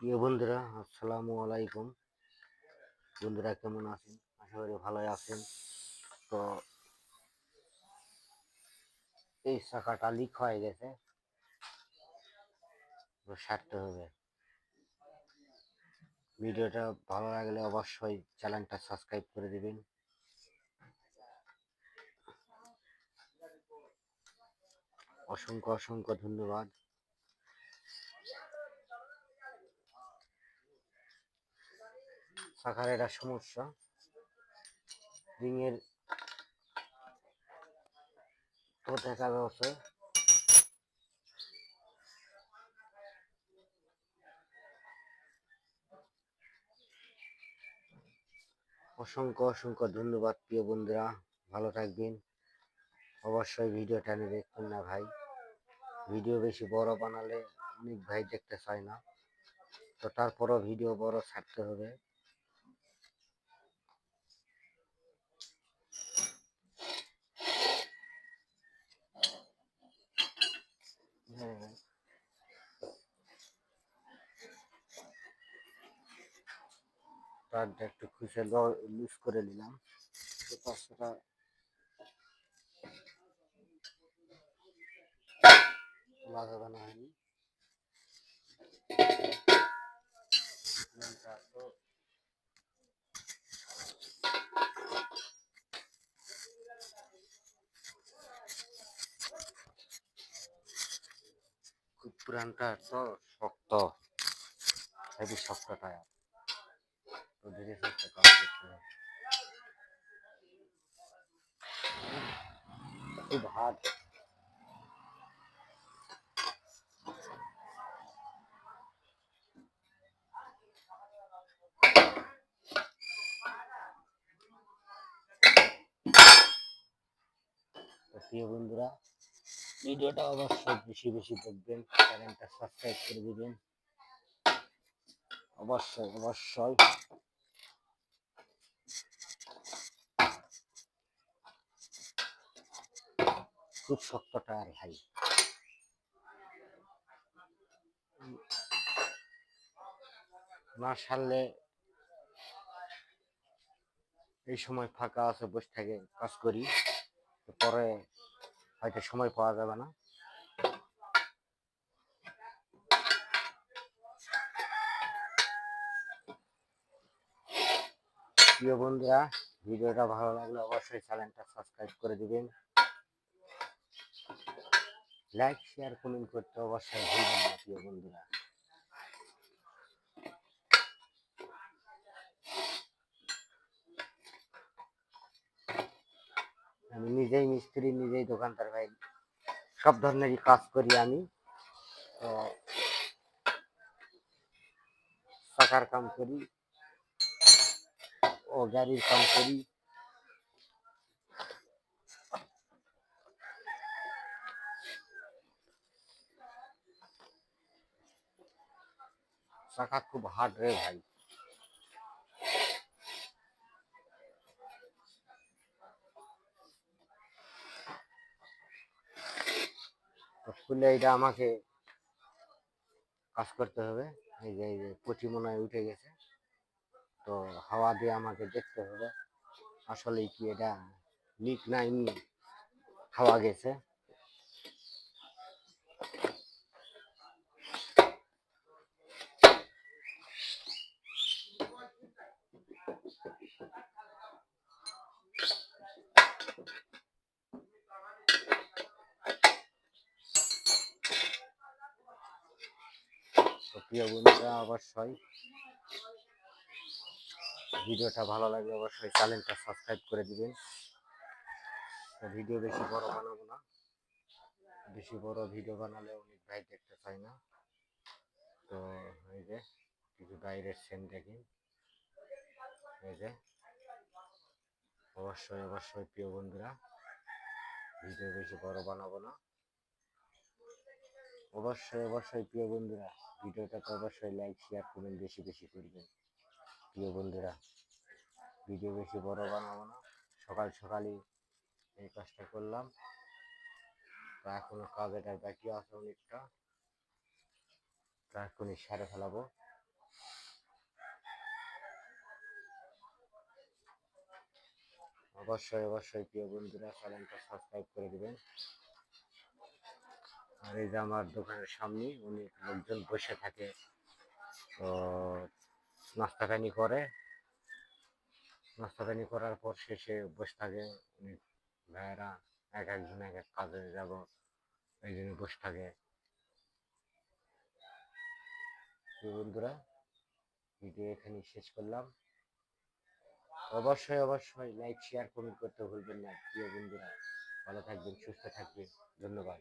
প্রিয় বন্ধুরা, আসসালামু আলাইকুম। বন্ধুরা কেমন আছেন? আশা করি ভালোই আছেন। তো এই চাকাটা লিক হয়ে গেছে। সারতে হবে। ভিডিওটা ভালো লাগলে অবশ্যই চ্যানেলটা সাবস্ক্রাইব করে দিবেন। অসংখ্য অসংখ্য ধন্যবাদ। শাখার এটা সমস্যা। রিংয়ের তো দেখা যাচ্ছে অসংখ্য অসংখ্য ধন্যবাদ, প্রিয় বন্ধুরা। ভালো থাকবেন। অবশ্যই ভিডিওটা নিয়ে দেখবেন না ভাই। ভিডিও বেশি বড় বানালে অনেক ভাই দেখতে চায় না। তো তারপরও ভিডিও বড় ছাড়তে হবে হ্যাঁ তারটা একটু খুশে লুজ করে নিলাম। তো পাঁচশোটা লাগানো হয়নি। তো খুব পুরানটা তো শক্ত হেভি শক্ত টায়ার তো ধীরে সুস্থে কাজ করতে হবে খুব প্রিয় বন্ধুরা, ভিডিওটা অবশ্যই বেশি বেশি দেখবেন, চ্যানেলটা সাবস্ক্রাইব করে দিবেন। অবশ্যই অবশ্যই। খুব শক্ত টায়ার ভাই না সারলে এই সময় ফাঁকা আছে, বসে থেকে কাজ করি পরে হয়তো সময় পাওয়া যাবে না। প্রিয় বন্ধুরা, ভিডিওটা ভালো লাগলে অবশ্যই চ্যানেলটা সাবস্ক্রাইব করে দিবেন। লাইক শেয়ার কমেন্ট করতে অবশ্যই ভুলবেন না, প্রিয় বন্ধুরা। আমি নিজেই মিস্ত্রি, নিজেই দোকানদার ভাই, সব ধরনেরই কাজ করি আমি। তো কাম করি, ও গাড়ির কাম করি। চাকা খুব হার্ড রে ভাই। খুলে এটা আমাকে কাজ করতে হবে। এই যে এই যে পচি মনে হয় উঠে গেছে। তো হাওয়া দিয়ে আমাকে দেখতে হবে। আসলে কি এটা লিক না হাওয়া গেছে তো প্রিয় বন্ধুরা, অবশ্যই ভিডিওটা ভালো লাগলে অবশ্যই চ্যানেলটা সাবস্ক্রাইব করে দিবেন। ভিডিও বেশি বড় বানাবো না। বেশি বড় ভিডিও বানালে অনেক ভাই দেখতে চায় না। তো এই যে কিছু বাইরের সেন দেখি। এই যে অবশ্যই অবশ্যই প্রিয় বন্ধুরা, ভিডিও বেশি বড় বানাবো না। অবশ্যই অবশ্যই প্রিয় বন্ধুরা ভিডিওটা তো অবশ্যই লাইক শেয়ার করবেন বেশি বেশি করবেন। প্রিয় বন্ধুরা ভিডিও বেশি বড় বানাবো না। সকাল সকালই এই কাজটা করলাম। তা এখনও কাজ বাকি আছে অনেকটা। তা এখনই সারে ফেলাবো। অবশ্যই অবশ্যই প্রিয় বন্ধুরা, চ্যানেলটা সাবস্ক্রাইব করে দেবেন। আর এই যে আমার দোকানের সামনে অনেক লোকজন বসে থাকে। তো নাস্তা পানি করে। নাস্তা পানি করার পর শেষে বসে থাকে অনেক ভাইয়েরা, এক একজন এক এক কাজে যাব, এই জন্য বসে থাকে। বন্ধুরা, ভিডিও এখানে শেষ করলাম। অবশ্যই অবশ্যই লাইক শেয়ার কমেন্ট করতে ভুলবেন না। প্রিয় বন্ধুরা, ভালো থাকবেন, সুস্থ থাকবেন। ধন্যবাদ।